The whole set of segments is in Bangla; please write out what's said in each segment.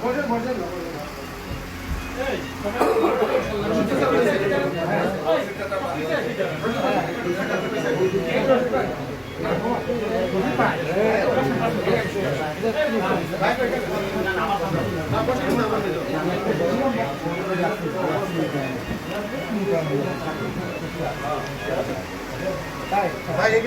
বসে থাকেন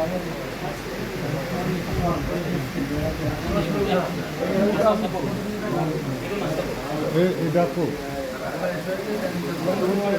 তারা একটু আলাপ করুন আমার মনে হয়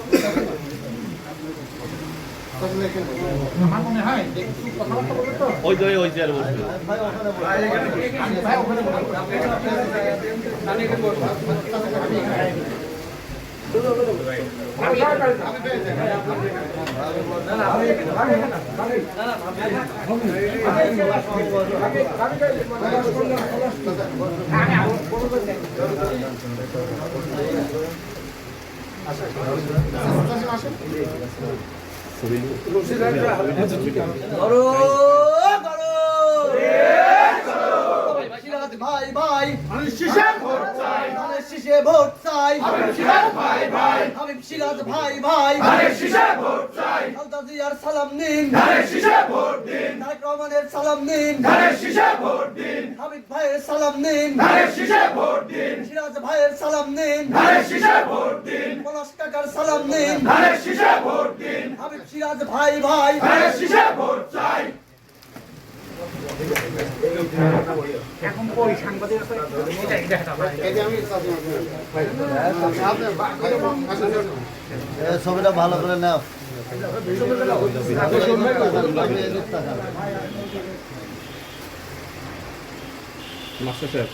ওখানে বলুন। আমি সরকারি না। না, না, আমি আমি এখানে না, আমি। আমি এখানে আসছি। আমি- আমি এখানে- আমি আবার বলব যে- করো করো সিরাজ ভাই ভাই। ধানের শীষে ভোট চাই। ভাই ভাই খালদা জিয়ার সালাম নিন। তারেক রহমানের সালাম নিন। হাবিব ভাইয়ের সালাম নিন। সিরাজ ভাইয়ের সালাম নিন। পলাশ কাকার সালাম নিন। হাবিব সিরাজ ভাই ভাই। এখন কই সাংবাদিক আছে? এটা- এটা একটা ভাই। ছবিটা ভালো করে নাও মাস্টার সাহেব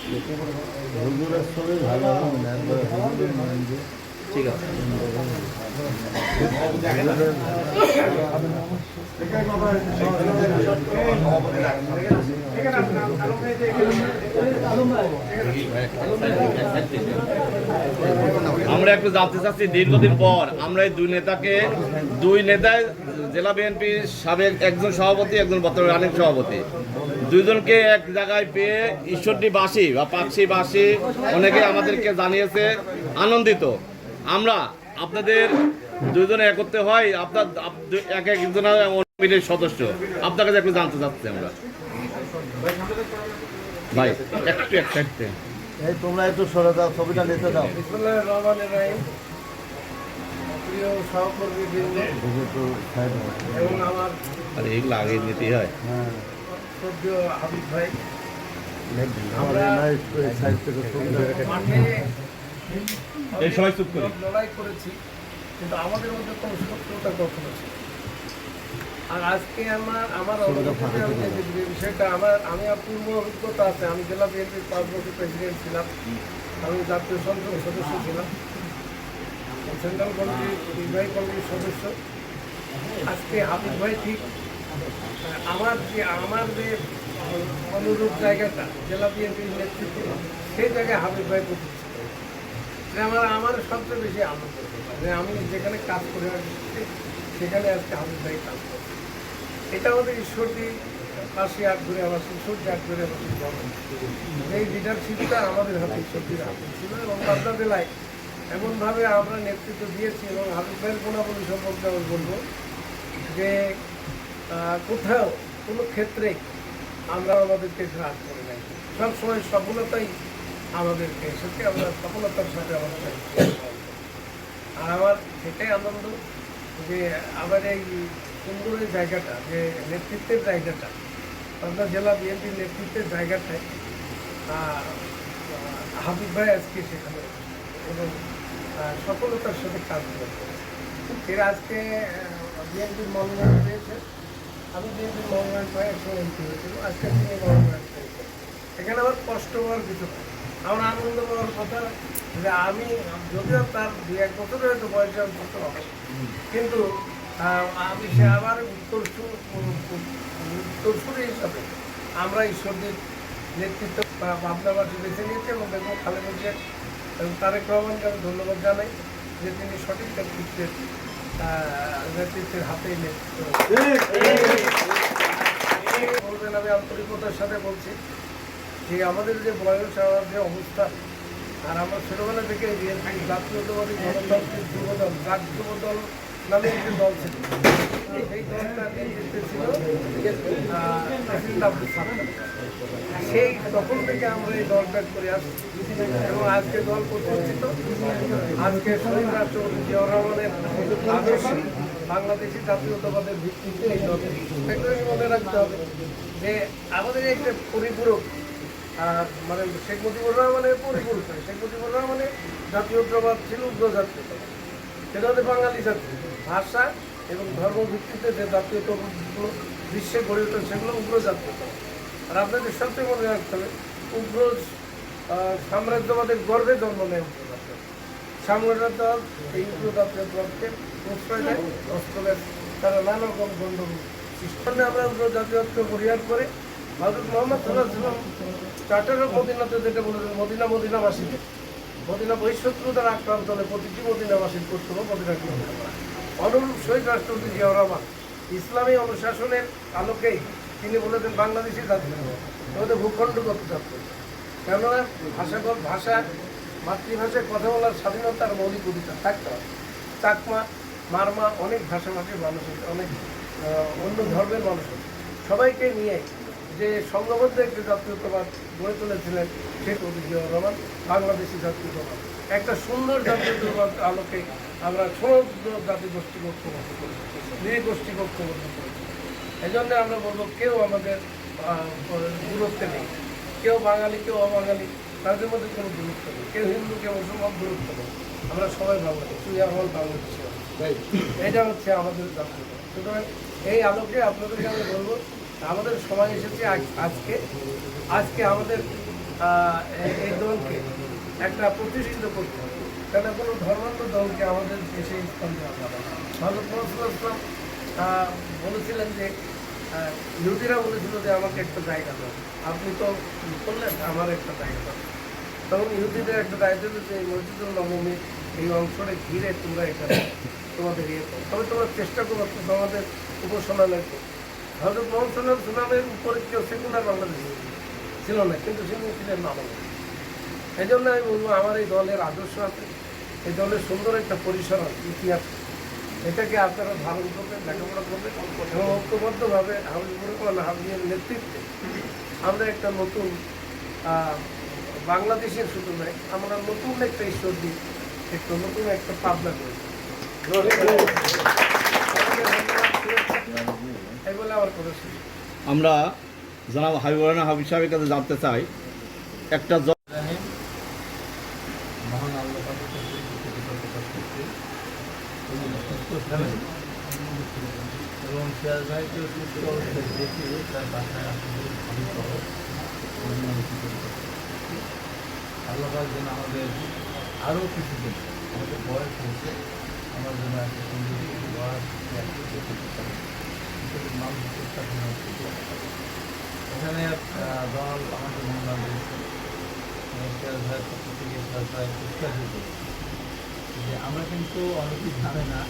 ঠিক আছে আমরা একটু জানতে চাচ্ছি, দীর্ঘদিন পর আমরা এই দুই নেতাকে, দুই নেতায় জেলা বিএনপির সাবেক একজন সভাপতি, একজন বর্তমান রানিং সভাপতি। দুইজনকে এক জায়গায় পেয়ে ঈশ্বরটি বাসী বা পাকশি বাসী অনেকে আমাদেরকে জানিয়েছে, আনন্দিত। আমরা আপনাদের দুইজনে একত্রে হয় আপনার এক একজনের কমিটির সদস্য। আপনার কাছে একটু জানতে চাচ্ছি আমরা। ভাই একটু এক সাইড এই তোমরা একটু সরে দাও ছবিটা নিতে দাও। আর এগুলো আগে নিতেই হয়। হ্যাঁ। শ্রদ্ধেয় হাবিব ভাই আমরা এই সাইড থেকে ছবিটা মাঠে এই সবাই চুপ করি। লড়াই করেছি কিন্তু আমাদের মধ্যে কোনো শত্রুতা কখনো ছিল না। আর আজকে আমার আমার বিষয়টা আমার আমি আর পূর্ব অভিজ্ঞতা আছে। আমি জেলা বিএনপির পাঁচ বছর প্রেসিডেন্ট ছিলাম। আমি জাতীয় সংসদের সদস্য ছিলাম। সেন্ট্রাল কমিটির নির্বাহী কমিটির সদস্য। আজকে হাবিব ভাই ঠিক। আমার যে আমার যে অনুরূপ জায়গাটা জেলা বিএনপির নেতৃত্বে সেই জায়গায় হাবিব ভাই প্রতিষ্ঠিত। যে আমার আমার সবচেয়ে বেশি আনন্দ। যে আমি যেখানে কাজ করে আসছি সেখানে আজকে হাবিব ভাই কাজ করছে এটা আমাদের ঈশ্বরটি পাশে আট ধরে আমার ঈশ্বরটি আট ধরে আমার এই লিডারশিপটা আমাদের হাতে ঈশ্বরটির হাতে ছিল এবং পাবনা জেলায় এমনভাবে আমরা নেতৃত্ব দিয়েছি এবং হাবিব ভাইয়ের গুণাবলী সম্পর্কে আমি বলব যে কোথাও কোনো ক্ষেত্রে আমরা আমাদেরকে গ্রাস করে নাই। সবসময় সফলতাই আমাদেরকে এসেছে, আমরা সফলতার সাথে আমাদের আর আমার সেটাই আনন্দ যে আমার এই সুন্দর এই জায়গাটা, যে নেতৃত্বের জায়গাটা, পাবনা জেলা বিএনপির নেতৃত্বের জায়গাটায় হাবিব ভাই আজকে সেখানে এবং সফলতার সাথে কাজ করছে এর আজকে বিএনপির মনোনয়ন পেয়েছে। আমি বিএনপির মনোনয়ন পাই একশো এমপি হয়েছিল আজকে তিনি মনোনয়ন পেয়েছেন এখানে আমার কষ্ট হওয়ার কিছু আমার আনন্দ পাওয়ার কথা যে আমি, যদিও তার দু এক বছর হয়তো বয়সে হবে কিন্তু আমি সে আবার উত্তরসূর উত্তরসূরি হিসাবে আমরা ঈশ্বরদের নেতৃত্ব বা ভাবনাবাসী বেছে নিয়েছি এবং দেখব খালেদা জিয়া এবং তারেক রহমানকে আমি ধন্যবাদ জানাই যে তিনি সঠিক নেতৃত্বের নেতৃত্বের হাতে নেতৃত্ব বলবেন আমি আন্তরিকতার সাথে বলছি যে আমাদের যে বয়স আমার যে অবস্থা আর আমরা ছোটবেলা থেকে জাতীয়তাবাদী গণতান্ত্রিক যুবদল জাত যুবদল একটি দল ছিল। সেই দলটা ছিল সেই তখন থেকে আমরা এই দল ত্যাগ করে আসছি। এবং আজকে দল প্রতিষ্ঠিত। আজকে শহীদ রাষ্ট্রপতি জিয়াউর রহমানের আদর্শে বাংলাদেশি জাতীয়তাবাদের ভিত্তিতে এই দল মনে রাখতে হবে। যে আমাদের যে পরিপূরক মানে শেখ মুজিবুর রহমানের পরিপূরক। শেখ মুজিবুর রহমানের জাতীয়তাবাদ ছিল উগ্র জাতীয়তাবাদ সেটা হচ্ছে বাঙালি জাতি। ভাষা এবং ধর্ম ভিত্তিতে যে জাতীয়তাবাদগুলো বিশ্বে গড়ে ওঠে, সেগুলো উগ্র জাতীয়তাবাদ আর আপনাদের সবচেয়ে মনে রাখতে হবে উগ্র সাম্রাজ্যবাদের গর্বে জন্ম নেয় উগ্র জাতীয়তা সাম্রাজ্যবাদ এই উগ্র জাতীয়তাবাদকে প্রশ্রয় দেয় অস্ত্র দেয় তারা নানা রকম গণ্ডগোল সৃষ্টি আমরা উগ্র জাতীয়তাকে পরিহার করে হজরত মোহাম্মদ সাল্লাহ চার্টার অফ মদিনাতে যেটা বলেছেন, মদিনা মদিনাবাসীকে মদিনা বহিঃশত্রুতার আক্রান্ত হলে প্রতিটি মদিনাবাসীর কর্তব্য মদিনা অনুরূপ শহীদ রাষ্ট্রপতি জিয়াউর রহমান, ইসলামী অনুশাসনের আলোকেই তিনি বলেছেন বাংলাদেশি জাতি আমাদের ভূখণ্ডগত জাতি কেননা ভাষাগত ভাষা, মাতৃভাষায় কথা বলার স্বাধীনতার মৌলিক অধিকার থাকতে হবে। চাকমা, মারমা অনেক ভাষাভাষীর মানুষ অনেক অন্য ধর্মের মানুষ। সবাইকে নিয়ে যে সংঘবদ্ধ একটি জাতীয়তাবাদ গড়ে তুলেছিলেন শেখ মুজিবুর রহমান, বাংলাদেশি জাতীয়তাবাদ। একটা সুন্দর জাতীয়তাবাদ আলোকে আমরা সমগ্র জাতি গোষ্ঠী ঐক্যবদ্ধ করেছি নৃগোষ্ঠী ঐক্যবদ্ধ করেছি এই জন্য আমরা বলব কেউ আমাদের দূরত্বে নেই। কেউ বাঙালি কেউ অবাঙালি তাদের মধ্যে কোনো দূরত্ব নেই। কেউ হিন্দু কেউ মুসলমান দূরত্ব নেই। আমরা সবাই বাঙালি তুই আমার বাংলাদেশি এটা হচ্ছে আমাদের জাতীয় সুতরাং এই আলোকে আপনাদেরকে আমি বলব আমাদের সময় এসেছে আজ- আজকে। আজকে আমাদের এই দলকে একটা প্রতিষ্ঠিত করতে হবে। কেন কোনো ধর্মান্ত দলকে আমাদের দেশে স্থান দেওয়া যাবে না। আহ, বলেছিলেন যে ইহুদিরা বলেছিল যে আমাকে একটা জায়গা দাও। আপনি তো বললেন আমার একটা জায়গা দাও। তখন ইহুদিদের একটা দায়িত্ব যে এই মসজিদুল নবমী এই অংশটা ঘিরে তোমরা এখানে তোমাদের ইয়ে করো। তবে তোমরা চেষ্টা করো তোমাদের করো হয়তো মোহাম্মদ সাল্লাহ সাল্লামের উপরে কেউ সেকুলার বাংলাদেশে ছিল না কিন্তু তিনি ছিলেন মানব এই জন্য আমি বলব, আমার এই দলের আদর্শ আছে। এই দলের সুন্দর একটা পরিসর ইতিহাস। এটাকে আপনারা ধারণ করবেন, লেখাপড়া করবেন এবং ঐক্যবদ্ধভাবে রহমান হাবিবের নেতৃত্বে আমরা একটা নতুন বাংলাদেশের শুধু নয়, আমরা নতুন একটা ঈশ্বর দিই একটা নতুন একটা পাবনা করি আমার জানাব হাবিবুরানা হাবিব সাহেবের কাছে জানতে চাই, একটা জ- ইব্রাহিম মহান আল্লাহ পাকের কাছে কৃতজ্ঞতা প্রকাশ করছি এবং সিরাজ ভাইকে সুস্থ অবস্থায় দেখে তার বাসায় আসলে আমি সহ আল্লাহ পাক যেন আমাদের আরও কিছুদিন আমাদের বয়স হয়েছে। আমার জন্য একটা সুন্দর মানুষ এখানে দল আমাদের মনোনয়ন দিয়েছে যে আমরা কিন্তু অনেকেই জানে না,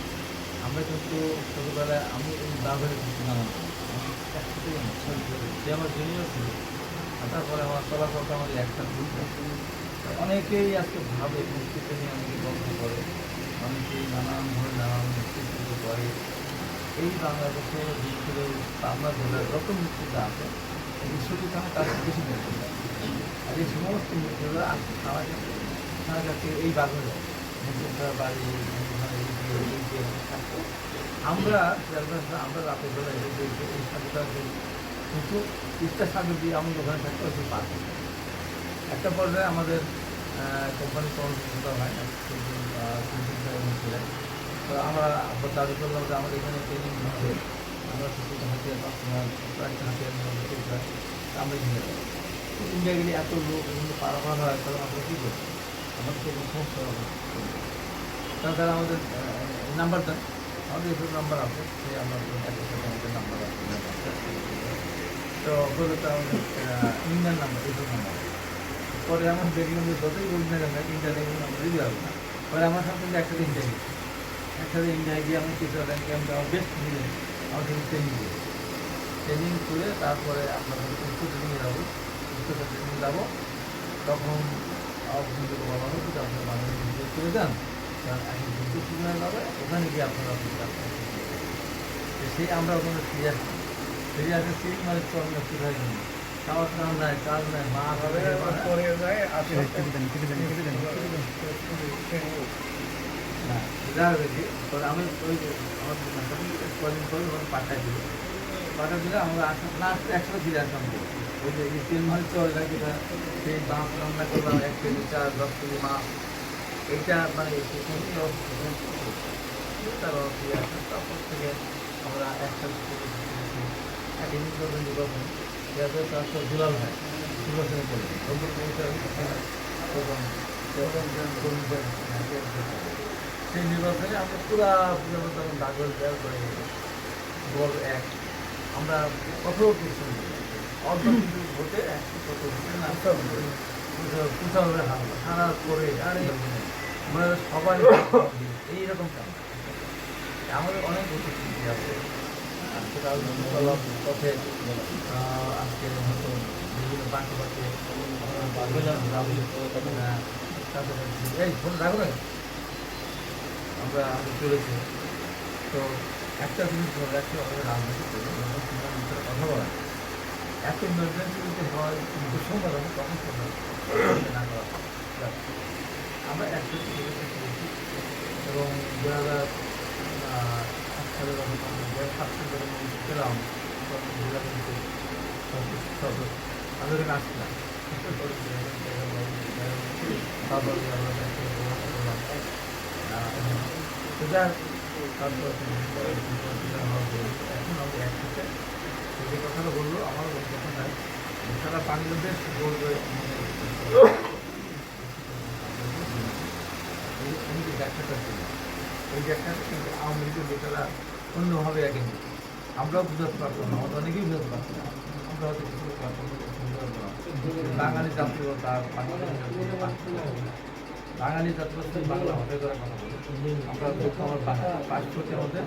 আমরা কিন্তু ছোটোবেলায় আমি এই বাবার কিছু জানাম আমার জুনিয়র ছিল তারপরে আমার চলাফলটা আমাদের একসাথে অনেকেই আজকে ভাবে, মুক্তিতে নিয়ে আমাকে গল্প করে, অনেকেই নানানভাবে নানান মুক্তিযুদ্ধ করে। এই বাংলাদেশে বিশ্বের আমরা জেলার যত মুক্তিটা আছে, এই বিশ্বটিতে তার বেশি মুক্তি আর এই সমস্ত মুক্তিগুলো আজকে সারা সারা কাছে এই বাগানে মুক্তিটার বাড়ি থাকতো। আমরা আমরা রাতের বেলা এই সাথে কিন্তু ইচ্ছা সাগর দিয়ে আমাদের ওখানে থাকতে হচ্ছে একটা পর্যায়ে আমাদের কোম্পানি কর্মসূচিত হয় তো আমরা দাবি করলাম যে আমাদের এখানে ট্রেনিং হবে। আমরা হাতিয়ার হাতিয়ার আমরা ইন্ডিয়া যাব ইন্ডিয়া গেলে এত লোক পারাপার হয়, তাহলে আমরা কী করব? আমাদের তো সমস্যা হবে। আমাদের নাম্বার দেন আমাদের এসব নাম্বার আছে সেই আমরা আমাদের নাম্বার আছে। তো তো আমাদের ইন্ডিয়ান নাম্বার এইসব নাম্বার। পরে আমার দেখলাম যে যতই বলি না কেন এগুলো নাম্বার দিতে হবে না। পরে আমার সাথে কিন্তু ইন্ডিয়া গেছি। একসাথে ইন্ডিয়া গিয়ে আমি কিছু ব্যাংকে আমি আমার বেস্ট নিলেন আমাদের ট্রেনিং দিয়ে ট্রেনিং করে তারপরে আপনার উচ্চ ট্রেনিংয়ে যাব, উচ্চ ট্রেনিং যাব, তখন আপনাদের বলা হলো যে আপনার বাংলাদেশ বিদ্যুৎ করে যান। কারণ এখন বিদ্যুৎ সুবিধা যাবে, ওখানে গিয়ে আপনারা সেই আমরা ওখানে ফিরে আসি ফিরে আসে সেই মানে চল না কীভাবে আমি ওই কদিন পরে ওখানে পাঠাই দিল পাঠা দিলে আমরা আসলাম লাস্ট একসাথে ফিরে আসলাম ওই যে এই তেল চলে না যেটা সেই মাছ রান্না করলাম এক কেজি চার দশ কেজি মাছ। এইটা মানে তারপর ফিরে আসলাম। তারপর থেকে আমরা একসাথে তার সব দুলাল হয়। সেই নির্বাচনে আমরা পুরা পুরো তখন দাগল দেওয়ার করে বল এক। আমরা কঠোর পরিশ্রম। অল্প কিছু ভোটে একশো কত ভোটে না। পুষাবে হারা। হারা করে আরে। আমরা সবাই এইরকম কাজ আমাদের অনেক বছর আছে। আজকে হয়তো বিভিন্ন বাঁকে বাঁকে এই ফোন রাখো আমরা আমি চলেছি তো একটা জিনিস মনে রাখছি আমাদের রাজনীতি কথা বলা এত ইমার্জেন্সি যদি হয় সংবাদ হবে তখন সংবাদ না করা আমরা একসাথে এবং দু হাজার সালে যখন আমি পেলাম তখন জেলা কিন্তু সদস্য আমি তারপর সেটা তারপর এখন আমাদের একসাথে যে কথাটা বলল আমারও কথা নাই সারা বাংলাদেশ বলবে এই ব্যাখ্যাটা ছিল। ওই ব্যাখ্যাটা কিন্তু আওয়ামী লীগের নেতারা অন্যভাবে একে নিত। আমরাও বুঝাতে পারতাম না আমাদের অনেকেই বুঝাতে পারতাম না। আমরা হয়তো কিছু। বাঙালি জাতীয়তা বাঙালি বাঙালি জাতীয় বাংলা ভাষায় করে কথা বলি। আমরা আমার পাসপোর্টে আমাদের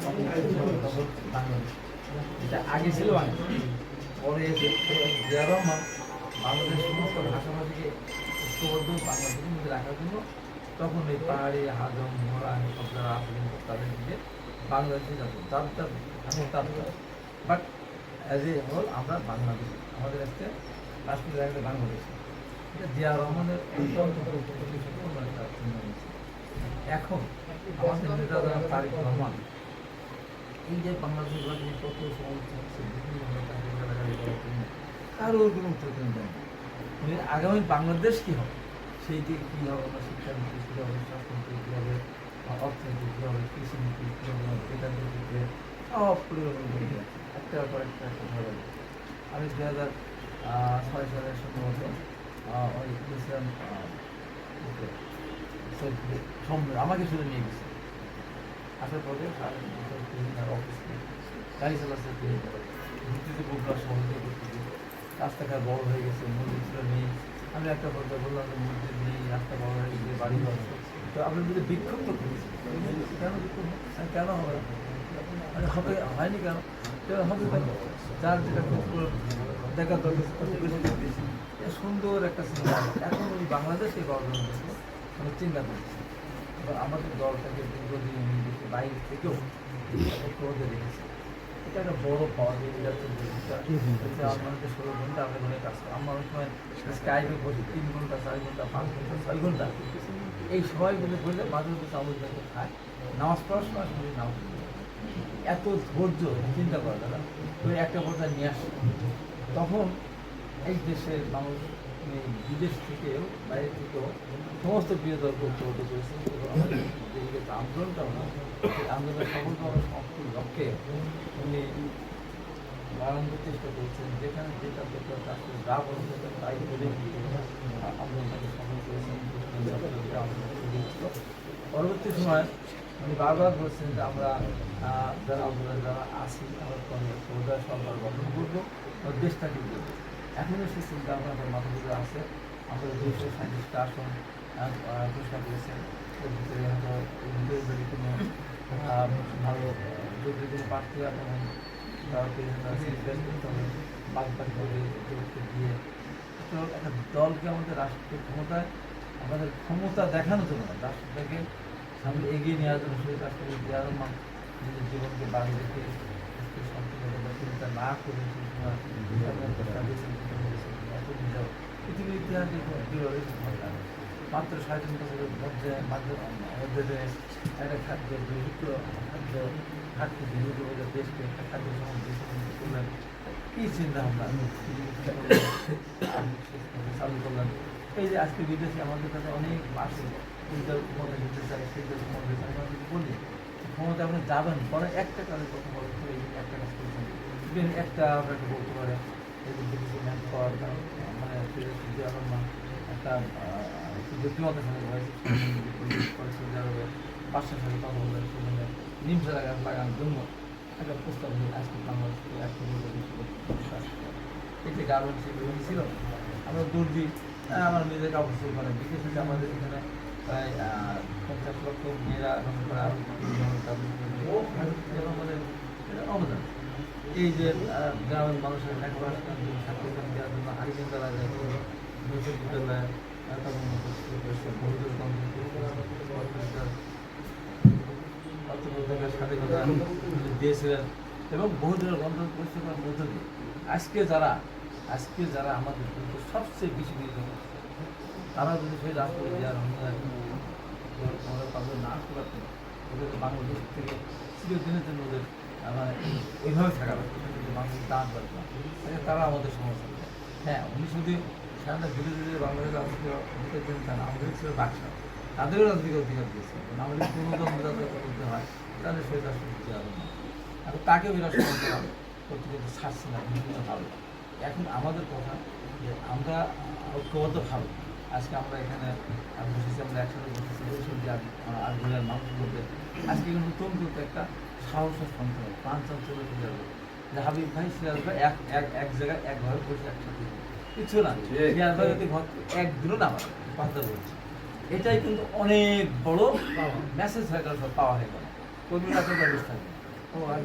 বাংলাদেশ এটা আগে ছিল আগে পরে এসে জিয়া রহমান বাংলাদেশের সমস্ত ভাষাভাষীকে ঐক্যবদ্ধ বাংলাদেশের মধ্যে রাখার জন্য তখন এই পাহাড়ি হাজম মরান সব যারা আসলেন তাদের দিকে বাংলাদেশে বাট অ্যাজ এ আমরা বাংলাদেশ। আমাদের একটা রাষ্ট্রীয় জায়গাটা বাংলাদেশ। এটা জিয়া রহমানের। এখন তারিক রহমান এই যে রাজনীতি কত সমস্যা হচ্ছে কোনো উত্তর আগামী বাংলাদেশ কী হবে? সেই দিকে কী হবে আমরা শিক্ষানীতি হবে কী হবে একটা একটা আমি দু হাজার ছয় সালের সম্ভবত ওই গেছিলাম আমাকে শুধু নিয়ে গেছে আসার পরে গাড়ি চালাচ্ছে ভিত্তিতে বুকবার সহজে রাস্তাঘাট বড় হয়ে গেছে মন্দির ছিল নেই আমি একটা কথা বললাম যে নেই রাস্তা বড় হয়ে গেছে বাড়ি ঘর তো আপনার যদি বিক্ষোভ তো কেন বিক্ষোভ কেন হবে? মানে হবে হয়নি কেন? হবে যার যেটা দেখা দরকার সুন্দর একটা সিনেমা। এখন ওই বাংলাদেশে গঠন হয়েছে আমি চিন্তা করছি। আমাদের দলটাকে দীর্ঘদিন বাইরে থেকেও ঐক্যবদ্ধ রেখেছি। এটা একটা বড় পাওয়া যায় লিডারশিপ হচ্ছে আমাদের ষোলো ঘণ্টা আমরা কাজ করি। আমরা অনেক সময় স্কাইপে বসি তিন ঘণ্টা চার ঘণ্টা পাঁচ ঘণ্টা ছয় ঘণ্টা। এই সময়গুলো করলে মাঝে মধ্যে খায়। নামাজ পড়ার সময় শরীর নামাজ এত ধৈর্য, চিন্তা করা দাদা ওই একটা পর্যায়ে নিয়ে আসে। তখন এই দেশের মানুষ বিদেশ থেকেও, বাইরে থেকেও সমস্ত করেছে এবং আমাদের যে আন্দোলনটা হলো, সেই আন্দোলনের সফলভাবে সমাপ্তির লক্ষ্যে উনি বাড়ানোর চেষ্টা করেছেন। যেখানে যেটা দরকার তার যা বলতে তাই করে আন্দোলনটাকে সফল করেছেন যেটা আন্দোলন পরবর্তী সময় উনি বারবার বলছেন যে আমরা যারা আন্দোলন যারা আছি আমরা সমুদায় সরকার গঠন করব দেশটাকে করব এখনও সেই চিন্তা ভাবনা মাথা ভিতরে আছে। আমাদের দুইশো সাঁত্রিশটা আসন আহ, করেছেন। এর ভিতরে হয়তো যদি কোনো ভালো যদি কোনো প্রার্থী এখন তাকে সিলেক্ট করতে বাদ করে দিয়ে। তো একটা দলকে আমাদের রাষ্ট্রীয় ক্ষমতায় আমাদের ক্ষমতা দেখানোর জন্য না, রাষ্ট্রটাকে সামনে এগিয়ে নেওয়ার জন্য সেই রাষ্ট্রপতি জিয়া রহমান নিজের জীবনকে বাড়ি রেখে চিন্তা না করে পৃথিবীর ইতিহাসে ঘটনা মাত্র সাড়ে তিন বছরের মধ্যে মধ্যে একটা খাদ্য দরিদ্র খাদ্য ঘাটতি বিরোধী বলে দেশকে একটা খাদ্য উন্নত করলেন কী চিন্তা ভাবনা? চালু করলেন এই যে আজকে বিদেশে আমাদের কাছে অনেক আসে ক্ষমতা নিতে চাই সেইটার ক্ষমতা নিতে যদি বলি, ক্ষমতা আপনি যাবেন, পরে একটা কাজের কথা একটা কাজ করেছেন। একটা একটা কর মানে লাগানোর জন্য একটা প্রস্তাব আজকে ছিল। আমরা দূর দিই আমার নিজের কাপড় সেল করে বিশেষ করে আমাদের এখানে প্রায় পঞ্চাশ লক্ষ মেয়েরা আমাদের অবদান। এই যে গ্রামের মানুষের লেখাপড়া জন্য স্বাধীনতা দিয়েছিলেন এবং বহুদিনের গণতন্ত্র পরিষেবার মধ্য দিয়ে। আজকে যারা আজকে যারা আমাদের কিন্তু সবচেয়ে বেশি বিরোধী তারা যদি সেই রাষ্ট্রপতি আর আমাদের তাদের না করাতে, ওদের বাংলাদেশ থেকে চিরদিনের জন্য ওদের মানে এইভাবে থাকা লাগবে বাংলাদেশ দান করবে না। তারা আমাদের সমস্যা হ্যাঁ উনি শুধু সাধারণত ধীরে ধীরে বাংলাদেশ রাজনীতি অধিকার দিন তা আমাদের ছিল বাক্সা তাদেরও রাজনৈতিক অধিকার দিয়েছে। আমাদের কোনো দল যাতে করতে হয়, তাহলে সেই রাষ্ট্রপতি যাবে না। এখন তাকে ওই রাষ্ট্রপতি হবে করতে করতে ছাড়ছে না বিভিন্নভাবে এখন আমাদের কথা যে আমরা ঐক্যবদ্ধভাবে আজকে আমরা এখানে বসেছি আমরা একসাথে বসেছি বসে যে আর জেলার মানুষের মধ্যে আজকে কিন্তু নতুন কিন্তু একটা সাহসের সন্তান প্রাণ চঞ্চল ফিরে যাবে। যে হাবিব ভাই সিরাজ ভাই এক এক এক জায়গায় একভাবে বসে একসাথে কিছু না সিরাজ ভাই যদি ঘর একদিনও না পারে কথা বলছি। এটাই কিন্তু অনেক বড় মেসেজ হয়ে গেল সব পাওয়া হয়ে গেল। কর্মীরা তো ব্যবস্থা ও আর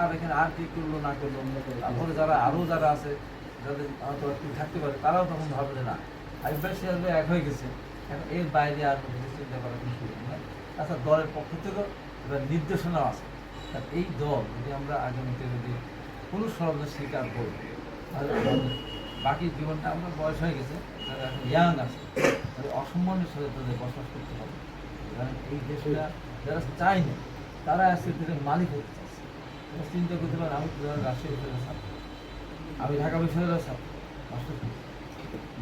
আর এখানে আর কি করল, না করল তারপরে যারা, আরও যারা আছে, যাদের হয়তো থাকতে পারে, তারাও তখন ভাবে যে না সিরাজ ভাই এক হয়ে গেছে। এখন এর বাইরে আর কোনো চিন্তা করার কিছু নেই। তাছাড়া দলের পক্ষ থেকেও এবার নির্দেশনা আছে। তা এই দল, যদি আমরা আগামীতে যদি কোনো ষড়যন্ত্রের স্বীকার করি, তাহলে বাকি জীবনটা আমরা বয়স হয়ে গেছে, যারা এখন ইয়াং আছে, তাদের অসম্মানের সাথে তাদের বসবাস করতে হবে। কারণ এই দেশটা যারা চায় না তারা আজকে দেশের মালিক তোমরা চিন্তা পারেন, আমি রাজশাহী আমি ঢাকা বিশ্ববিদ্যালয়ের ছাত্র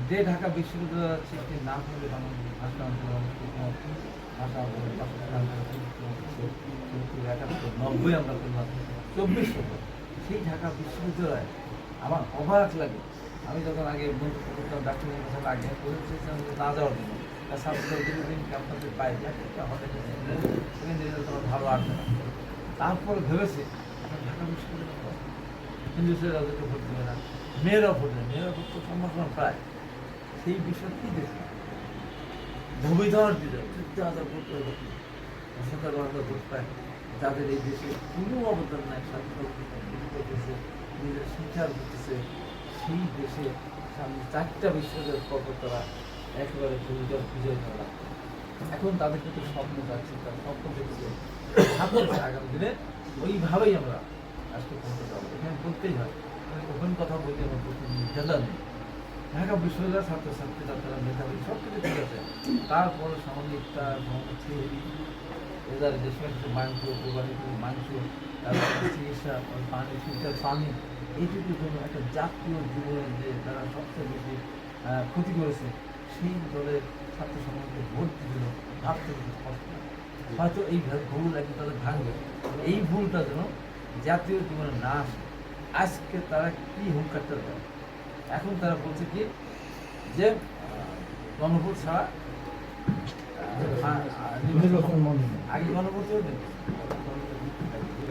যে ঢাকা বিশ্ববিদ্যালয়ের সৃষ্টি না হলে একাত্তর নব্বই আমরা করলাম চব্বিশ সেই ঢাকা বিশ্ববিদ্যালয়ে আমার অবাক লাগে। আমি যখন আগে বন্ধুত্ব করতাম ডাক্তার মোহাম্মদ আগে বলেছিলাম যে না যাওয়ার জন্য। তার সেখান ভালো আসবে না তারপরে ভেবেছে হিন্দু ছেলেরা ভোট দেবে না মেয়েরাও ভোট দেবে মেয়েরা ভোট তো সম্ভাবনা প্রায় সেই বিষয় কি দেখবে ভবিধর দিল চুক্তি হাজার ভোট করে দিল। ভোট পায় যাদের এই দেশে কোনো অবদান নাই করতেছে নিজের শিক্ষার করতেছে সেই দেশে সামনে চারটা বিশ্ববিদ্যালয় পর তারা একেবারে ভূমিকা বিজয় করা এখন তাদের কিন্তু স্বপ্ন যাচ্ছে, তার স্বপ্ন দেখছে আগামী দিনে ওইভাবেই আমরা আজকে পৌঁছে যাব এখানে বলতেই হয়। ওখানে কথা বলতে আমার প্রতি নির্যাতন নেই। ঢাকা বিশ্ববিদ্যালয়ের ছাত্রছাত্রীরা তারা মেধাবী, সব কিছু ঠিক আছে। তারপরে ইফতার সামান্য থিওরি এদের দেশে কিছু মাংস কিছু মাংস, তারপরে চিকিৎসা, পানি ফিল্টার পানি, এইটুকুর জন্য একটা জাতীয় জীবনের যে তারা সবচেয়ে বেশি ক্ষতি করেছে, সেই দলের ছাত্র সমাজকে ভোট দিল, ভাবতে কষ্ট। হয়তো এই ভুল একদিন তাদের ভাঙবে। এই ভুলটা যেন জাতীয় জীবনের না আসে আজকে তারা কি হুঙ্কারটা দেয় এখন তারা বলছে কি যে গণভোট ছাড়া আগে গণভোট হতো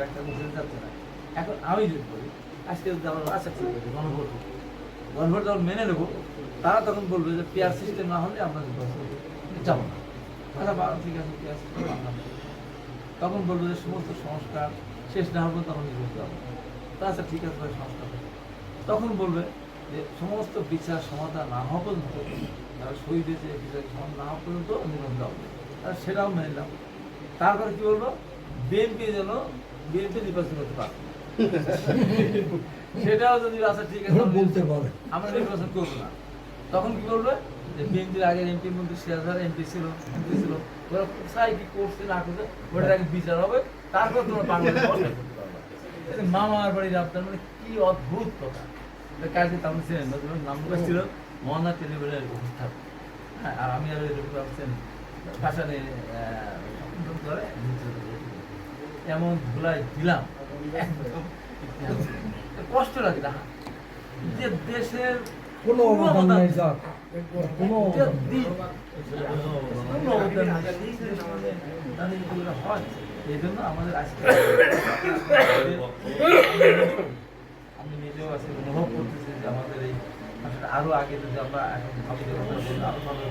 একটা যাচ্ছে না। এখন আমি যদি বলি আজকে যদি আমরা ঠিক আছে গণভোট। গণভোট যখন মেনে নেব তারা তখন বলবে যে পেয়ার সিস্টেম না হলে আমরা যাব না। আচ্ছা বারো ঠিক আছে পেয়ার সিস্টেম তখন বলব যে সমস্ত সংস্কার শেষ না হবে তখন নির্বাচন যাব তা আচ্ছা ঠিক আছে ভাই হোক। তখন বলবে যে সমস্ত বিচার সমাধান না হওয়া পর্যন্ত যারা শহীদ হয়েছে বিচার সমাধান না হওয়া পর্যন্ত নির্বাচন যাব আর সেটাও মেনে নিলাম। তারপরে কি বলব? বিএনপি যেন বিএনপি নির্বাচন করতে পারে। সেটাও যদি আচ্ছা ঠিক আছে আমরা- বলতে পারে। আমরা নির্বাচন করব না। তখন কি বলবে? যে বিএনপির আগে এমপির মধ্যে সিরাজদার এমপি ছিল এমপি ছিল। ওরা কোথায় কি করছে না করছে ওটার আগে বিচার হবে। তারপর তোমার বাংলাদেশ মামার বাড়ির আপনার মানে কি অদ্ভুত কথা। এটা কালকে তো আমি ছিলেন নাম ছিল মহানা টেলিভিশনের অনুষ্ঠান হ্যাঁ আর আমি আর ভাবছেন পাশানে ধরে এমন ধুলাই দিলাম। কষ্ট লাগে না? যে দেশের কোনো অবদান নাই স্যার কোনো অবদান হয়। এই জন্য আমাদের আজকে আমি নিজেও আজকে অনুভব করতেছি যে আমাদের এই আসলে আরও আগে যদি আমরা এখন ভাবি যে আরও ভালো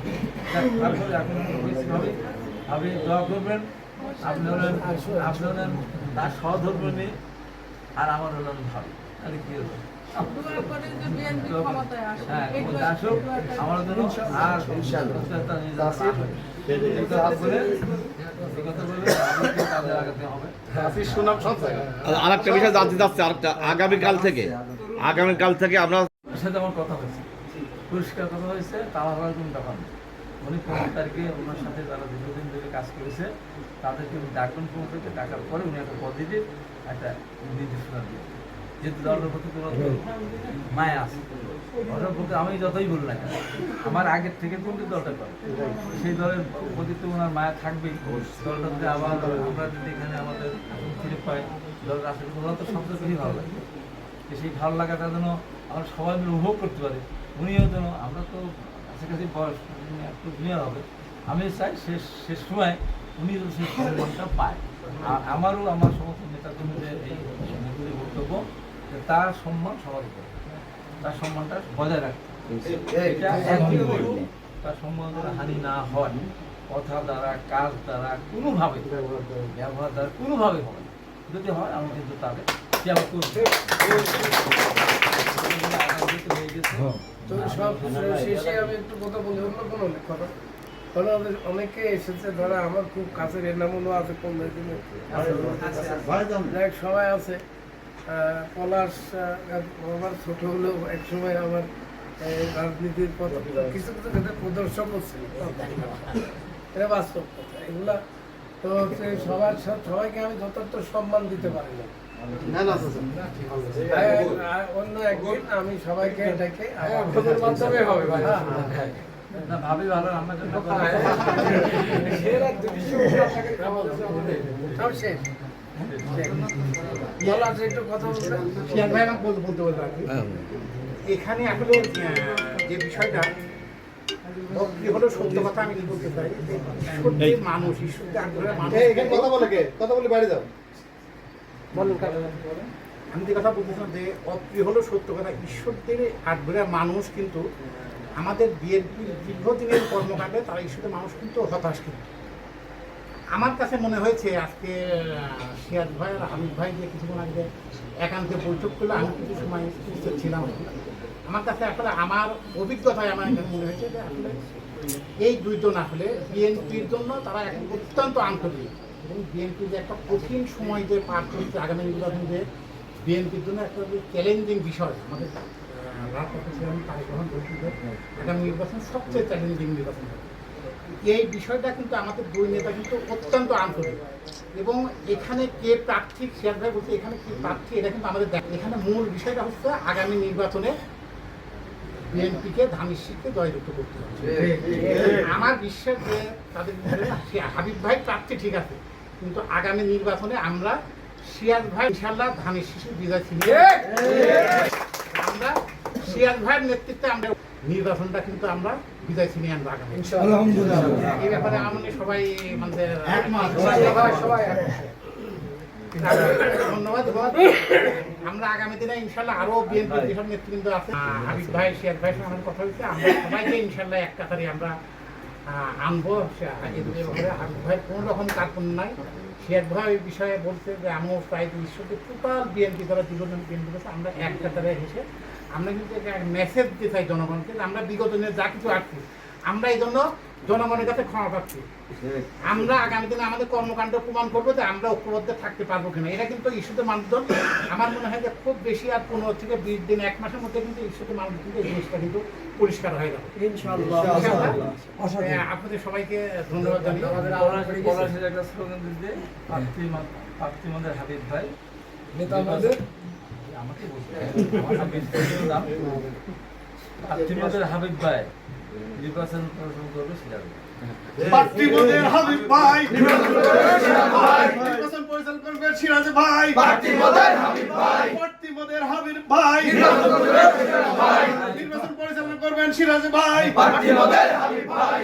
তারপরে এখন ভাবি ভাবি দোয়া করবেন আপনি হলেন আপনি হলেন তার সহধর্মী আর আমার হলেন ভাবি। তাহলে কি হলো? হ্যাঁ আমার জন্য আর হয়। আর আরেকটা বিষয় জানতে চাচ্ছে আরেকটা আগামীকাল থেকে। আগামীকাল থেকে আমরা সাথে আমার কথা হয়েছে। পরিষ্কার কথা হয়েছে তারা হওয়ার কোনো ব্যাপার নেই উনি পনেরো তারিখে ওনার সাথে যারা দীর্ঘদিন ধরে কাজ করেছে তাদেরকে উনি ডাকবেন পনেরো তারিখে। ডাকার পরে উনি একটা পজিটিভ একটা নির্দেশনা দিয়ে যেহেতু দলের প্রতি কোনো মায়া আছে ওটার প্রতি আমি যতই বলি না আমার আগের থেকে কোনটি দলটা করে সেই দলের প্রতি তো ওনার মায়া থাকবেই। দলটাতে আবার আমরা যদি এখানে আমাদের ফিরে পাই, দলের আসলে ওরা তো সবচেয়ে বেশি ভালো লাগে। সেই ভালো লাগাটা যেন আমরা সবাই মিলে উপভোগ করতে পারি। উনিও যেন, আমরা তো কাছাকাছি বয়স একটু জুনিয়র হবে। আমি চাই শেষ শেষ সময় উনি সেই সম্মানটা পায়। আর আমারও, আমার সমস্ত নেতাকর্মীদের এই বক্তব্য। তার সম্মান সবার উপরে তার সম্মানটা বজায় রাখতে তার সম্মান হানি না হয় কথা দ্বারা কাজ দ্বারা কোনোভাবে ব্যবহার দ্বারা কোনোভাবে হবে না। যদি হয় আমি কিন্তু তাদের সেবা করব হয়ে গেছে হ্যাঁ। তো সব শেষে আমি একটু কথা বলি অন্য কোনো কথা হলো আমাদের অনেকে এসেছে ধরা আমার খুব কাছের এর নামও আছে কোন দিনে সবাই আছে পলাশ আমার ছোট হলেও এক সময় আমার রাজনীতির পথ কিছু কিছু ক্ষেত্রে প্রদর্শন ছিল। এটা বাস্তব কথা। এগুলা তো হচ্ছে সবার সাথে সবাইকে আমি যথার্থ সম্মান দিতে পারি না। অন্য একদিন আমি সবাইকে ডেকে আপনাদের মাধ্যমে হবে না ভাবি ভালো আমার জন্য সব শেষ। আর কি। এখানে আসলে যে বিষয়টা কি হলো সত্য কথা আমি বলতে চাই যে মানুষ কথা বলে কে? কথা বলে বাইরে যাও। আমি যে কথা বলতেছিলাম যে অপ্রিয় হলো সত্য কথা ঈশ্বরদের আগ্রহের মানুষ কিন্তু আমাদের বিএনপির দীর্ঘদিনের কর্মকাণ্ডে তারা ঈশ্বরের মানুষ কিন্তু হতাশ কিন্তু। আমার কাছে মনে হয়েছে আজকে আহ, ভাই আর হামিদ ভাই যে কিছুক্ষণ আগে একান্তে বৈঠক করল আমি কিছু সময় ছিলাম। আমার কাছে আসলে আমার অভিজ্ঞতায় আমার এখানে মনে হয়েছে যে আসলে এই দুইজন আসলে বিএনপির জন্য তারা এখন অত্যন্ত আন্তরিক। এবং বিএনপি যে একটা কঠিন সময় যে পার করছে আগামী নির্বাচন যে বিএনপির জন্য একটা যে চ্যালেঞ্জিং বিষয়। আমাদের রাজপথে তারেক রহমান বলছি যে আগামী নির্বাচন সবচেয়ে চ্যালেঞ্জিং নির্বাচন এই বিষয়টা কিন্তু আমাদের দুই নেতা কিন্তু অত্যন্ত আন্তরিক। এবং এখানে কে প্রার্থী শেয়ার ভাই বলছে, এখানে কি প্রার্থী, এটা কিন্তু আমাদের দেখ এখানে মূল বিষয়টা হচ্ছে আগামী নির্বাচনে বিএনপিকে ধানিশিকে জয়যুক্ত করতে হবে। আমার বিশ্বাস যে তাদের হাবিব ভাই প্রার্থী ঠিক আছে, কিন্তু আগামী নির্বাচনে আমরা সিয়াজ ভাই ইনশাল্লাহ ধানের শিশু বিজয় ছিনিয়ে আমরা সিয়াজ ভাইয়ের নেতৃত্বে আমরা নির্বাচনটা কিন্তু আমরা বিজয় ছিনিয়ে আনব আগামী এই ব্যাপারে আমাদের সবাই আমাদের সবাই সবাই ধন্যবাদ। আমরা আগামী দিনে ইনশাল্লাহ আরও বিএনপি যেসব নেতৃবৃন্দ আছে। হাবিব ভাই শেয়ার ভাইয়ের সঙ্গে আমার কথা হয়েছে আমরা সবাইকে ইনশাল্লাহ এক কাতারে আমরা আনব। হাবিব ভাই কোনো রকম কার্পণ্য নাই। শেয়ার ভাই বিষয়ে বলছে যে আমার প্রায় বিশ্বকে টোটাল বিএনপি দ্বারা জীবন বিএনপি আমরা এক কাতারে এসে আমরা কিন্তু একটা মেসেজ দিতে চাই জনগণকে যে আমরা বিগত দিনে যা কিছু আসছি আমরা এই জন্য জনগণের কাছে ক্ষমা পাচ্ছি। আমরা আগামী দিনে আমাদের কর্মকাণ্ড প্রমাণ করব যে আমরা ঐক্যবদ্ধ থাকতে পারব কিনা। এটা কিন্তু ইস্যুতে মানুষজন আমার মনে হয় যে খুব বেশি আর পনেরো থেকে বিশ দিন এক মাসের মধ্যে কিন্তু ইস্যুতে মানুষ কিন্তু এই জিনিসটা কিন্তু পরিষ্কার হয়ে যাবে। ইনশাআল্লাহ। আহ, আপনাদের সবাইকে ধন্যবাদ জানিয়ে হাবিব ভাই। নেতা আমাদের। আমাকে বলতে হবে। আমার হাবিব ভাইয়ের নাম। প্রার্থী আমাদের হাবিব ভাই নির্বাচন পরিচালনা করবে সেটা পার্টিমোদের হাবিব ভাই নির্বাচন পরিচালনা করবেন সিরাজ ভাই পার্টিমোদের হাবিব ভাই পার্টিমোদের হাবিব ভাই নির্বাচন পরিচালনা করবেন সিরাজ ভাই ভাই